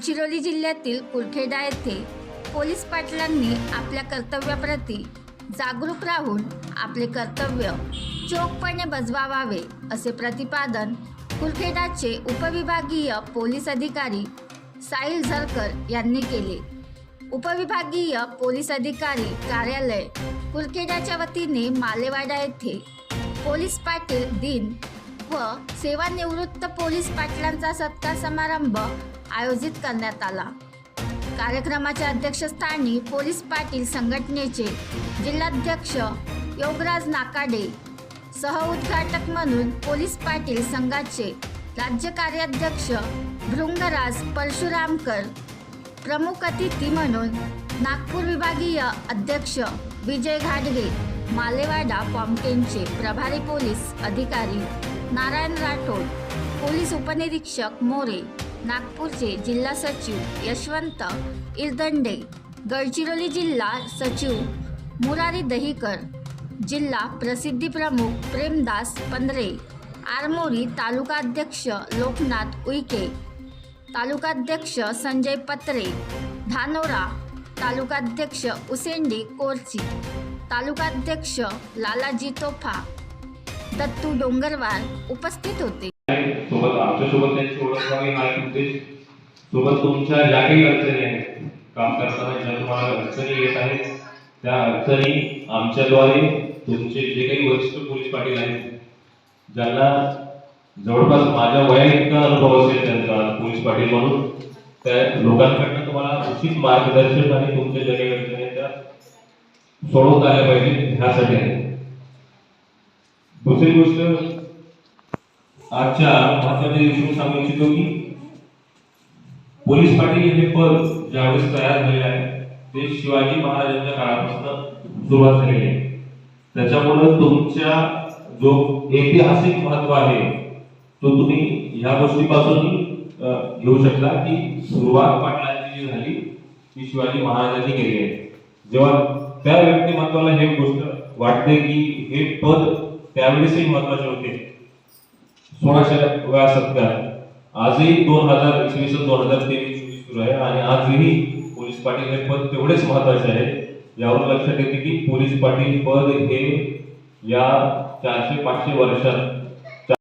गडचिरोली जिल्ह्यातील कुरखेडा येथे पोलीस पाटलांनी आपल्या कर्तव्याप्रती जागरूक राहून आपले कर्तव्य चोखपणे बजवावे असे प्रतिपादन कुरखेडाचे उपविभागीय पोलीस अधिकारी साहिल झरकर यांनी केले. उपविभागीय पोलीस अधिकारी कार्यालय कुरखेडाच्या वतीने मालेवाडा येथे पोलीस पाटील दिन व सेवानिवृत्त पोलीस पाटलांचा सत्कार समारंभ आयोजित करण्यात आला. कार्यक्रमाच्या अध्यक्षस्थानी पोलीस पाटील संघटनेचे जिल्हाध्यक्ष योगराज नाकाडे सह उद्घाटक म्हणून पोलीस पाटील संघाचे राज्य कार्याध्यक्ष भृंगराज परशुरामकर प्रमुख अतिथी म्हणून नागपूर विभागीय अध्यक्ष विजय घाडगे मालेवाडा पॉम्प्टेनचे प्रभारी पोलीस अधिकारी नारायण राठोड पोलीस उपनिरीक्षक मोरे नागपूरचे जिल्हा सचिव यशवंत इरदंडे गडचिरोली जिल्हा सचिव मुरारी दहीकर जिल्हा प्रसिद्धी प्रमुख प्रेमदास पंधरे आरमोरी तालुकाध्यक्ष लोकनाथ उईके तालुकाध्यक्ष संजय पत्रे धानोरा तालुकाध्यक्ष उसेंडी कोरची तालुकाध्यक्ष लालाजी तोफा दत्तू डोंगरवार उपस्थित होते. सोबत आमच्यासोबत त्यांची ओळख व्हावी हा एक उद्देश. सोबत तुमच्या ज्या काही अडचणी आहेत. काम करताना ज्या तुम्हाला अडचणी येत आहेत त्या अडचणी आमच्याद्वारे तुमचे जे काही वरिष्ठ पोलीस पाटील आहेत ज्यांना जवळपास माझ्या वैयक्तिक अनुभव असेल त्यांचा पोलीस पाटील म्हणून त्या लोकांकडनं तुम्हाला उचित मार्गदर्शन आणि तुमच्या ज्या काही अडचणी आहेत त्या सोडवता आल्या पाहिजे ह्यासाठी. आहे दुसरी गोष्ट आजच्या महत्त्वाच्या दिवशी सांगू इच्छितो की पोलीस पाटील हे पद ज्यावेळेस तयार झालेले आहे ते शिवाजी महाराजांच्या काळापासून सुरुवात झालेली आहे. त्याच्यामुळं तुमच्या जो ऐतिहासिक महत्त्व आहे तो तुम्ही ह्या गोष्टीपासून घेऊ शकता की सुरुवात पाटलांची जी झाली ती शिवाजी महाराजांनी केली आहे. जेव्हा त्या व्यक्तिमत्वाला हे गोष्ट वाटते की हे पद त्यावेळेसही महत्त्वाचे होते. सोळाशे व्या सत्कार आजही दोन हजार इसवी सन दोन हजार तेवीस चोवीस सुरू आहे आणि आजही पोलीस पाटील हे पद तेवढेच महत्त्वाचे आहे. यावर लक्षात येते की पोलीस पाटील पद हे या चारशे पाचशे वर्षात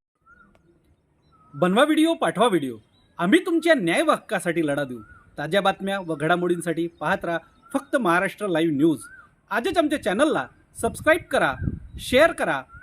बनवा व्हिडिओ पाठवा व्हिडिओ. आम्ही तुमच्या न्याय व हक्कासाठी लढा देऊ. ताज्या बातम्या व घडामोडींसाठी पाहत राहा फक्त महाराष्ट्र लाईव्ह न्यूज आजच आमच्या चॅनलला सबस्क्राईब करा शेअर करा